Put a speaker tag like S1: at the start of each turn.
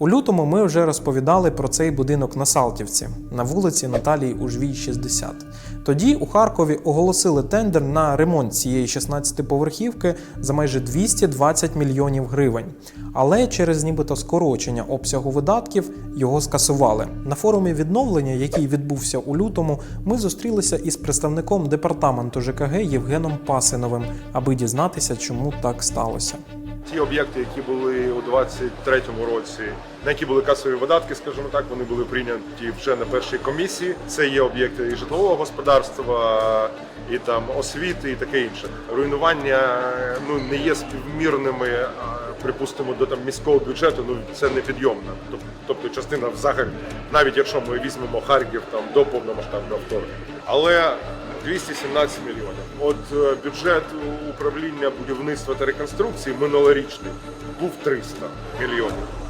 S1: У лютому ми вже розповідали про цей будинок на Салтівці на вулиці Наталії Ужвій, 60. Тоді у Харкові оголосили тендер на ремонт цієї 16-поверхівки за майже 220 мільйонів гривень. Але через нібито скорочення обсягу видатків його скасували. На форумі відновлення, який відбувся у лютому, ми зустрілися із представником департаменту ЖКГ Євгеном Пасиновим, аби дізнатися, чому так сталося.
S2: Ті об'єкти, які були у 23-му році, на які були касові видатки, скажімо так, вони були прийняті вже на першій комісії. Це є об'єкти і житлового господарства, і там освіти, і таке інше. Руйнування ну не є співмірними, припустимо, до там міського бюджету. Ну це непідйомно. Тоб- Тобто частина взагалі, навіть якщо ми візьмемо Харків там до повномасштабного вторгнення. Але 217 мільйонів. От е, бюджет управління будівництва та реконструкції минулорічний був 300 мільйонів.